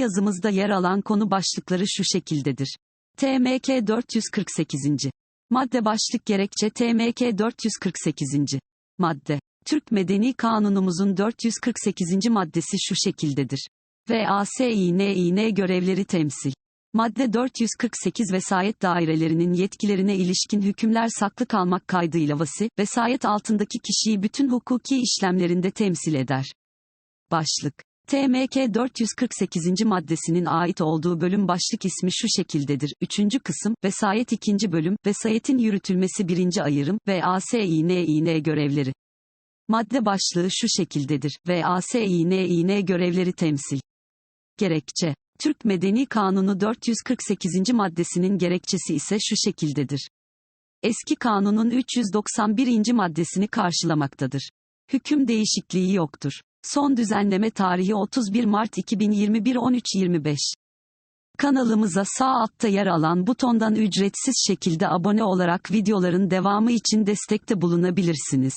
yazımızda yer alan konu başlıkları şu şekildedir. TMK 448. Madde başlık gerekçe TMK 448. Madde. Türk Medeni Kanunumuzun 448. maddesi şu şekildedir. VASİNİN görevleri temsil. Madde 448 vesayet dairelerinin yetkilerine ilişkin hükümler saklı kalmak kaydıyla vasi, vesayet altındaki kişiyi bütün hukuki işlemlerinde temsil eder. Başlık. TMK 448. maddesinin ait olduğu bölüm başlık ismi şu şekildedir. 3. kısım, vesayet 2. bölüm, vesayetin yürütülmesi 1. ayırım, VASİNİN görevleri. Madde başlığı şu şekildedir. VASİNİN görevleri temsil. Gerekçe. Türk Medeni Kanunu 448. maddesinin gerekçesi ise şu şekildedir. Eski kanunun 391. maddesini karşılamaktadır. Hüküm değişikliği yoktur. Son düzenleme tarihi 31 Mart 2021 13.25. Kanalımıza sağ altta yer alan butondan ücretsiz şekilde abone olarak videoların devamı için destekte bulunabilirsiniz.